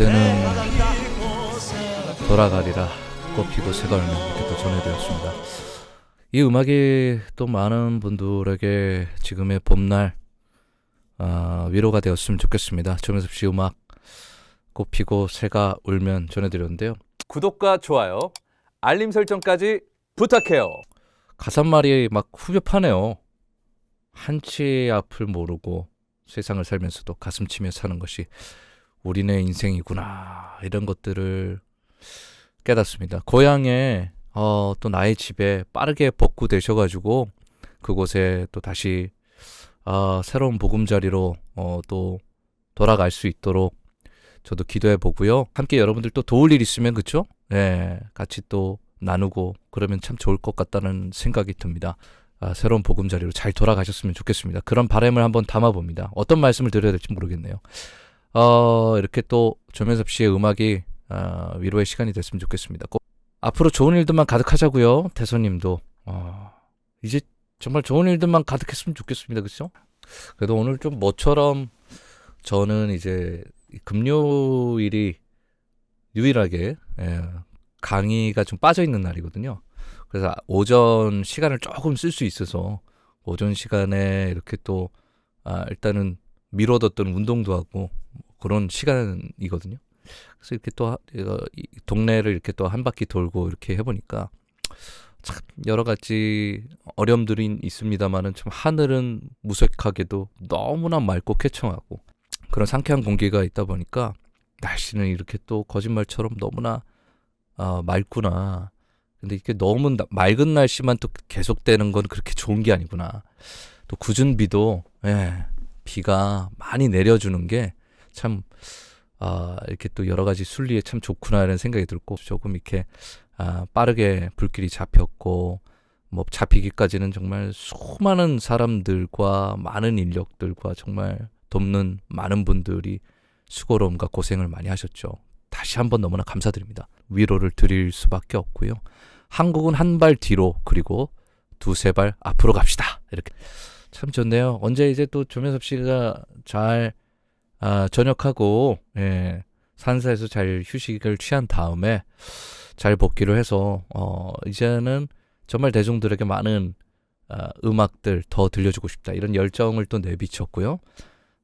그때는 돌아가리라 꽃피고 새가 얼면 이렇게 또 전해드렸습니다. 이 음악이 또 많은 분들에게 지금의 봄날 아, 위로가 되었으면 좋겠습니다. 조명섭 씨 음악 꽃피고 새가 울면 전해드렸는데요. 구독과 좋아요, 알림 설정까지 부탁해요. 가사말이 막 후벼파네요. 한치 앞을 모르고 세상을 살면서도 가슴 치며 사는 것이 우리네 인생이구나 이런 것들을 깨닫습니다. 고향에 어, 또 나의 집에 빠르게 복구되셔가지고 그곳에 또 다시 어, 새로운 보금자리로 어, 또 돌아갈 수 있도록 저도 기도해 보고요. 함께 여러분들 또 도울 일 있으면 그쵸? 네, 같이 또 나누고 그러면 참 좋을 것 같다는 생각이 듭니다. 아, 새로운 보금자리로 잘 돌아가셨으면 좋겠습니다. 그런 바람을 한번 담아 봅니다. 어떤 말씀을 드려야 될지 모르겠네요. 어, 이렇게 또 조면섭 씨의 음악이 아, 위로의 시간이 됐으면 좋겠습니다. 꼭 앞으로 좋은 일들만 가득하자고요. 대선님도 어, 이제 정말 좋은 일들만 가득했으면 좋겠습니다. 그렇죠? 그래도 오늘 좀 모처럼 저는 이제 금요일이 유일하게 예, 강의가 좀 빠져 있는 날이거든요. 그래서 오전 시간을 조금 쓸 수 있어서 오전 시간에 이렇게 또 아, 일단은 미뤄뒀던 운동도 하고 그런 시간이거든요. 그래서 이렇게 또 하- 동네를 이렇게 또 한 바퀴 돌고 이렇게 해보니까 참 여러 가지 어려움들이 있습니다만은 참 하늘은 무색하게도 너무나 맑고 쾌청하고 그런 상쾌한 공기가 있다 보니까 날씨는 이렇게 또 거짓말처럼 너무나 아, 맑구나. 근데 이게 너무 나- 맑은 날씨만 또 계속되는 건 그렇게 좋은 게 아니구나. 또 굳은 비도 예, 비가 많이 내려주는 게참 아, 이렇게 또 여러 가지 순리에 참 좋구나라는 생각이 들고 조금 이렇게 아, 빠르게 불길이 잡혔고 뭐 잡히기까지는 정말 수많은 사람들과 많은 인력들과 정말 돕는 많은 분들이 수고로움과 고생을 많이 하셨죠. 다시 한번 너무나 감사드립니다. 위로를 드릴 수밖에 없고요. 한국은 한 발 뒤로 그리고 두세 발 앞으로 갑시다. 이렇게 참 좋네요. 언제 이제 또 조면섭 씨가 잘 아, 전역하고 예, 산사에서 잘 휴식을 취한 다음에 잘 복귀를 해서 어, 이제는 정말 대중들에게 많은 아, 음악들 더 들려주고 싶다 이런 열정을 또 내비쳤고요.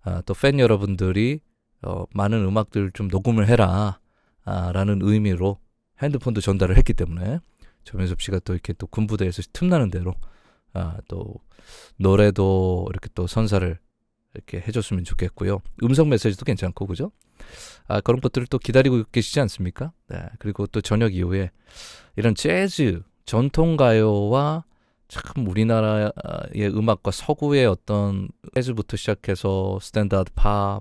아, 또 팬 여러분들이 어, 많은 음악들 좀 녹음을 해라 아, 라는 의미로 핸드폰도 전달을 했기 때문에 조면섭 씨가 또 이렇게 또 군부대에서 틈나는 대로 아, 또 노래도 이렇게 또 선사를 이렇게 해줬으면 좋겠고요. 음성 메시지도 괜찮고 그죠? 아 그런 것들을 또 기다리고 계시지 않습니까? 네. 그리고 또 저녁 이후에 이런 재즈 전통 가요와 참 우리나라의 음악과 서구의 어떤 재즈부터 시작해서 스탠다드 팝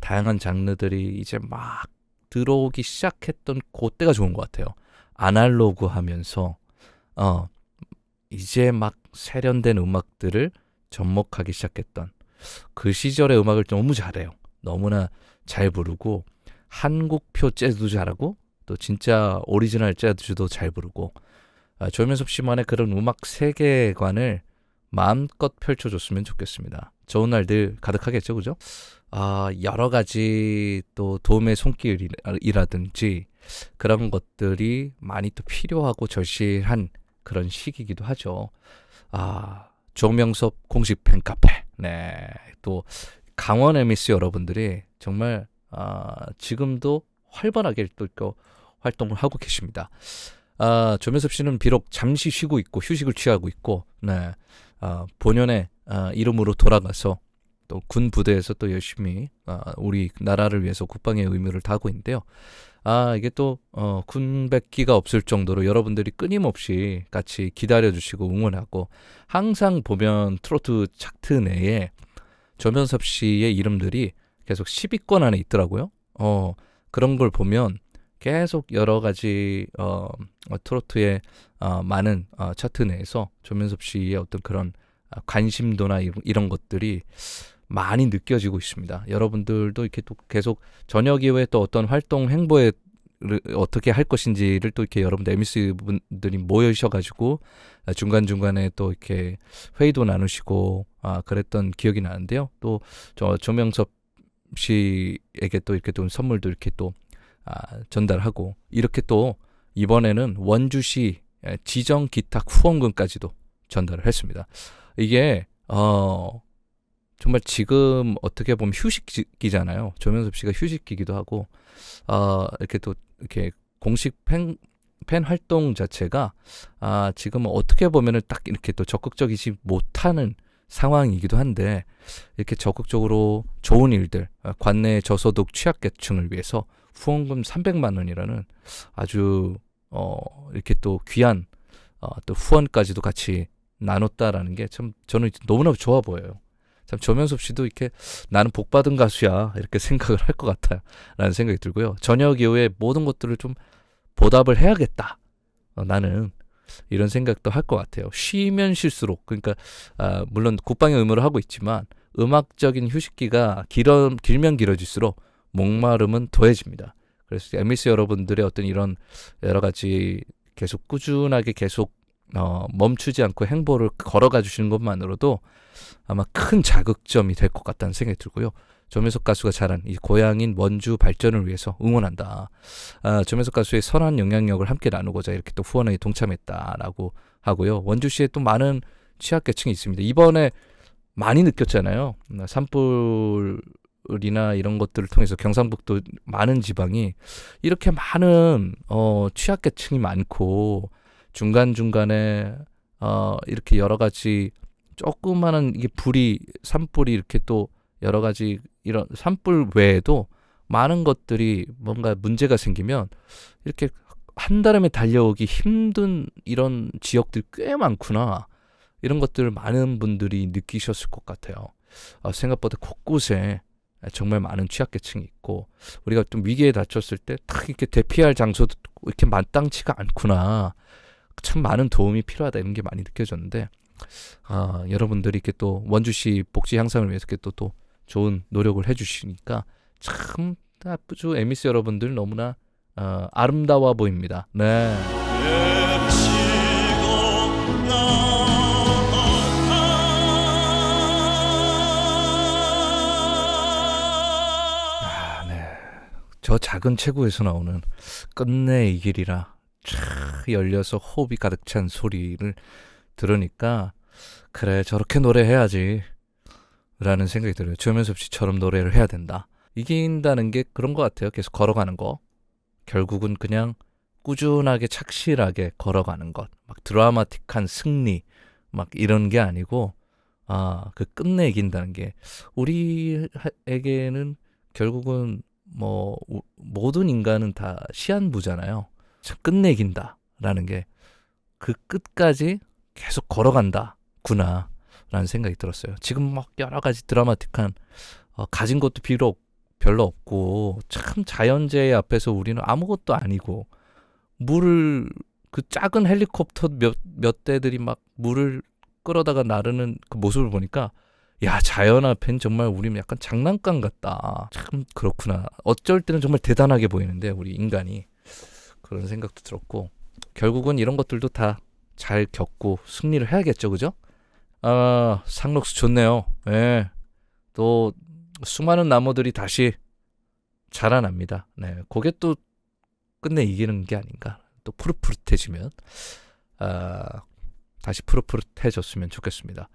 다양한 장르들이 이제 막 들어오기 시작했던 그때가 좋은 것 같아요. 아날로그 하면서 어 이제 막 세련된 음악들을 접목하기 시작했던 그 시절의 음악을 너무 잘해요. 너무나 잘 부르고 한국표 재즈도 잘하고 또 진짜 오리지널 재즈도 잘 부르고 아, 조면섭 씨만의 그런 음악 세계관을 마음껏 펼쳐줬으면 좋겠습니다. 좋은 날들 가득하겠죠, 그죠? 아, 여러 가지 또 도움의 손길이라든지 그런 것들이 많이 또 필요하고 절실한 그런 시기이기도 하죠. 아, 조명섭 공식 팬카페. 네. 또 강원 MBC 여러분들이 정말 아, 지금도 활발하게 또 이렇게 활동을 하고 계십니다. 아, 조면섭 씨는 비록 잠시 쉬고 있고 휴식을 취하고 있고, 네. 아, 본연의 아, 이름으로 돌아가서 또 군 부대에서 또 열심히 아, 우리 나라를 위해서 국방의 의무를 다하고 있는데요. 아, 이게 또, 어, 군백기가 없을 정도로 여러분들이 끊임없이 같이 기다려주시고 응원하고, 항상 보면 트로트 차트 내에 조면섭 씨의 이름들이 계속 10위권 안에 있더라고요. 어, 그런 걸 보면 계속 여러 가지, 어, 어, 트로트의, 어, 많은, 어, 차트 내에서 조면섭 씨의 어떤 그런 아, 관심도나 이런 것들이 많이 느껴지고 있습니다. 여러분들도 이렇게 또 계속 저녁 이후에 또 어떤 활동 행보에 를 어떻게 할 것인지를 또 이렇게 여러분 MBC 분들이 모여셔가지고 중간 중간에 또 이렇게 회의도 나누시고 아 그랬던 기억이 나는데요. 또 저 조명섭 씨에게 또 이렇게 또 선물도 이렇게 또 아, 전달하고 이렇게 또 이번에는 원주시 에, 지정 기탁 후원금까지도 전달을 했습니다. 이게 어 정말 지금 어떻게 보면 휴식기잖아요. 조명섭 씨가 휴식기기도 하고 어 이렇게 또 이렇게 공식 팬, 팬 활동 자체가 아 지금 어떻게 보면은 딱 이렇게 또 적극적이지 못하는 상황이기도 한데 이렇게 적극적으로 좋은 일들 어, 관내 저소득 취약계층을 위해서 후원금 300만 원이라는 아주 어 이렇게 또 귀한 어, 또 후원까지도 같이 나눴다라는 게 참 저는 너무나 좋아 보여요. 참 조명섭 씨도 이렇게 나는 복 받은 가수야 이렇게 생각을 할 것 같아라는 생각이 들고요. 저녁 이후에 모든 것들을 좀 보답을 해야겠다. 어, 나는 이런 생각도 할 것 같아요. 쉬면 쉴수록 그러니까 아, 물론 국방의 의무를 하고 있지만 음악적인 휴식기가 길어 길면 길어질수록 목마름은 더해집니다. 그래서 MBC 여러분들의 어떤 이런 여러 가지 계속 꾸준하게 계속 어, 멈추지 않고 행보를 걸어가 주시는 것만으로도 아마 큰 자극점이 될 것 같다는 생각이 들고요. 조명석 가수가 잘한 이 고향인 원주 발전을 위해서 응원한다. 아, 조명석 가수의 선한 영향력을 함께 나누고자 이렇게 또 후원에 동참했다라고 하고요. 원주시에 또 많은 취약계층이 있습니다. 이번에 많이 느꼈잖아요. 음, 산불이나 이런 것들을 통해서 경상북도 많은 지방이 이렇게 많은 어, 취약계층이 많고 중간 중간에 어, 이렇게 여러 가지 조그마한 이게 불이 산불이 이렇게 또 여러 가지 이런 산불 외에도 많은 것들이 뭔가 문제가 생기면 이렇게 한달음에 달려오기 힘든 이런 지역들 꽤 많구나. 이런 것들을 많은 분들이 느끼셨을 것 같아요. 아, 생각보다 곳곳에 정말 많은 취약계층이 있고 우리가 좀 위기에 닥쳤을 때 딱 이렇게 대피할 장소도 이렇게 마땅치가 않구나. 참 많은 도움이 필요하다 이런 게 많이 느껴졌는데 아, 여러분들이 이렇게 또 원주시 복지 향상을 위해서 이렇게 또, 또 좋은 노력을 해주시니까 참 아주 에미스 여러분들 너무나 어, 아름다워 보입니다. 네. 아, 네. 저 작은 체구에서 나오는 끝내 이 길이라 촥 열려서 호흡이 가득 찬 소리를 들으니까 그래 저렇게 노래해야지 라는 생각이 들어요. 조면섭 씨처럼 노래를 해야 된다. 이긴다는 게 그런 것 같아요. 계속 걸어가는 거. 결국은 그냥 꾸준하게 착실하게 걸어가는 것. 막 드라마틱한 승리 막 이런 게 아니고 아, 그 끝내 이긴다는 게 우리에게는 결국은 뭐 우- 모든 인간은 다 시한부잖아요. 참 끝내 이긴다 라는 게 그 끝까지 계속 걸어간다구나 라는 생각이 들었어요. 지금 막 여러 가지 드라마틱한 어, 가진 것도 비록 별로 없고 참 자연재해 앞에서 우리는 아무것도 아니고 물을 그 작은 헬리콥터 몇, 몇 대들이 막 물을 끌어다가 나르는 그 모습을 보니까 야 자연 앞엔 정말 우리는 약간 장난감 같다. 참 그렇구나. 어쩔 때는 정말 대단하게 보이는데 우리 인간이 그런 생각도 들었고 결국은 이런 것들도 다 잘 겪고 승리를 해야겠죠, 그죠? 아 상록수 좋네요. 예. 또 수많은 나무들이 다시 자라납니다. 네, 그게 또 끝내 이기는 게 아닌가. 또 푸릇푸릇해지면 아, 다시 푸릇푸릇해졌으면 좋겠습니다.